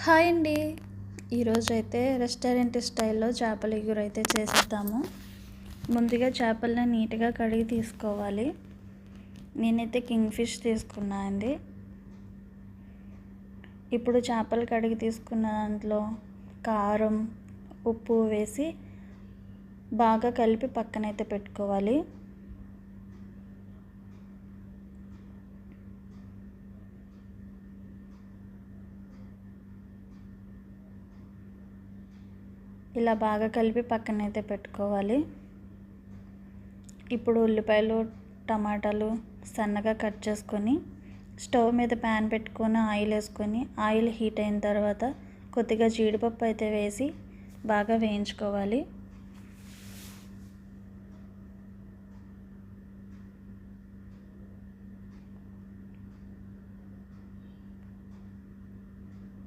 Hi అండి. ఈరోజు అయితే రెస్టారెంట్ స్టైల్లో చేపల ఎగురైతే అయితే చేసేద్దాము. ముందుగా చేపలను నీట్గా కడిగి తీసుకోవాలి. నేనైతే కింగ్ ఫిష్ తీసుకున్నా అండి. ఇప్పుడు చేపలు కడిగి తీసుకున్న దాంట్లో కారం ఉప్పు వేసి బాగా కలిపి పక్కనైతే పెట్టుకోవాలి. ఇలా బాగా కలిపి పక్కనైతే పెట్టుకోవాలి. ఇప్పుడు ఉల్లిపాయలు టమాటాలు సన్నగా కట్ చేసుకొని స్టవ్ మీద ప్యాన్ పెట్టుకొని ఆయిల్ వేసుకొని ఆయిల్ హీట్ అయిన తర్వాత కొద్దిగా జీడిపప్పు అయితే వేసి బాగా వేయించుకోవాలి.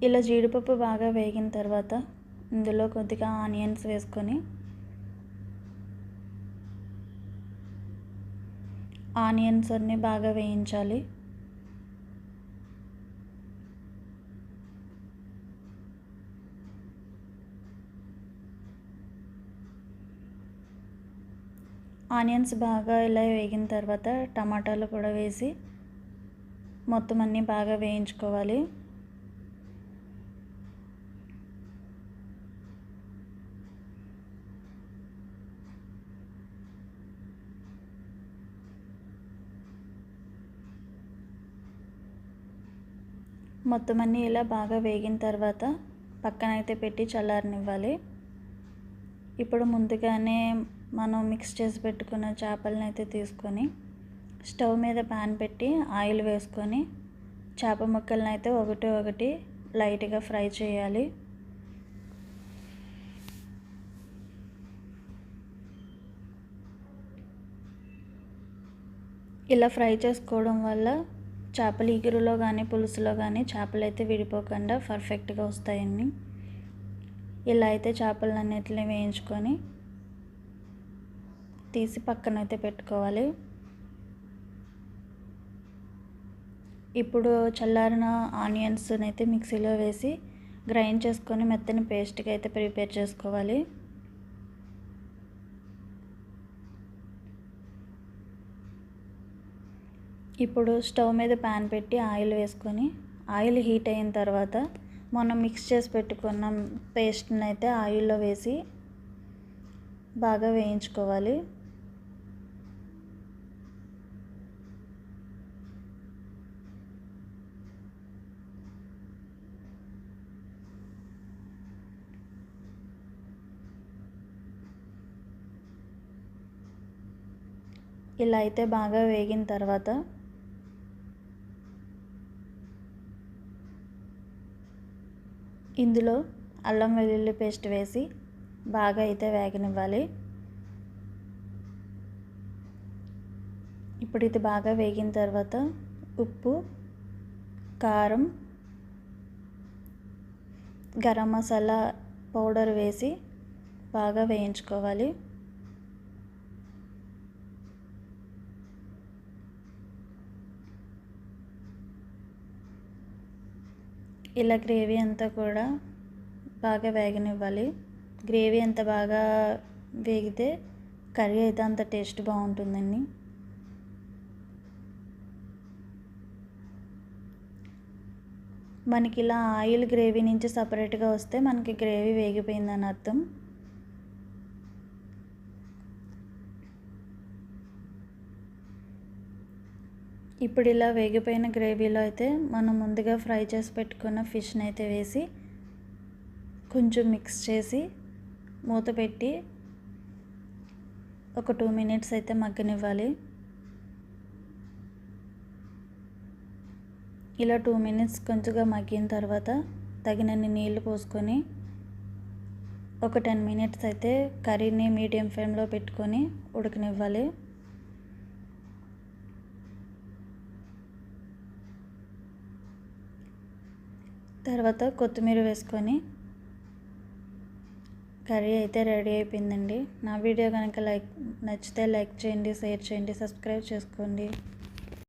ఇలా జీడిపప్పు బాగా వేగిన తర్వాత ఇందులో కొద్దిగా ఆనియన్స్ వేసుకొని ఆనియన్స్ అన్నీ బాగా వేయించాలి. ఆనియన్స్ బాగా ఇలా వేగిన తర్వాత టమాటాలు కూడా వేసి మొత్తం అన్నీ బాగా వేయించుకోవాలి. మొత్తం అన్నీ ఇలా బాగా వేగిన తర్వాత పక్కనైతే పెట్టి చల్లారనివ్వాలి. ఇప్పుడు ముందుగానే మనం మిక్స్ చేసి పెట్టుకున్న చేపలను అయితే తీసుకొని స్టవ్ మీద ప్యాన్ పెట్టి ఆయిల్ వేసుకొని చేప ముక్కలను అయితే ఒకటి ఒకటి లైట్గా ఫ్రై చేయాలి. ఇలా ఫ్రై చేసుకోవడం వల్ల చేపల ఇగురులో కానీ పులుసులో కానీ చేపలు అయితే విడిపోకుండా పర్ఫెక్ట్గా వస్తాయండి. ఇలా అయితే చేపలన్నిటిని వేయించుకొని తీసి పక్కన అయితే పెట్టుకోవాలి. ఇప్పుడు చల్లారిన ఆనియన్స్ అయితే మిక్సీలో వేసి గ్రైండ్ చేసుకొని మెత్తని పేస్ట్గా అయితే ప్రిపేర్ చేసుకోవాలి. ఇప్పుడు స్టవ్ మీద ప్యాన్ పెట్టి ఆయిల్ వేసుకొని ఆయిల్ హీట్ అయిన తర్వాత మనం మిక్స్ చేసి పెట్టుకున్న పేస్ట్ని అయితే ఆయిల్లో వేసి బాగా వేయించుకోవాలి. ఇలా అయితే బాగా వేగిన తర్వాత ఇందులో అల్లం వెల్లుల్లి పేస్ట్ వేసి బాగా అయితే వేగనివ్వాలి. ఇప్పుడు ఇది బాగా వేగిన తర్వాత ఉప్పు కారం గరం మసాలా పౌడర్ వేసి బాగా వేయించుకోవాలి. ఇలా గ్రేవీ అంతా కూడా బాగా వేగనివ్వాలి. గ్రేవీ ఎంత బాగా వేగితే కర్రీ అయితే అంత టేస్ట్ బాగుంటుందండి. మనకి ఇలా ఆయిల్ గ్రేవీ నుంచి సపరేట్గా వస్తే మనకి గ్రేవీ వేగిపోయిందని అర్థం. ఇప్పుడు ఇలా వేగిపోయిన గ్రేవీలో అయితే మనం ముందుగా ఫ్రై చేసి పెట్టుకున్న ఫిష్ని అయితే వేసి కొంచెం మిక్స్ చేసి మూత పెట్టి ఒక టూ మినిట్స్ అయితే మగ్గనివ్వాలి. ఇలా టూ మినిట్స్ కొంచెంగా మగ్గిన తర్వాత తగినన్ని నీళ్ళు పోసుకొని ఒక టెన్ మినిట్స్ అయితే కర్రీని మీడియం ఫ్లేమ్లో పెట్టుకొని ఉడకనివ్వాలి. తర్వాత కొత్తిమీర వేసుకొని కర్రీ అయితే రెడీ అయిపోయిందండి. నా వీడియో కనుక లైక్ నచ్చితే లైక్ చేయండి షేర్ చేయండి సబ్స్క్రైబ్ చేసుకోండి.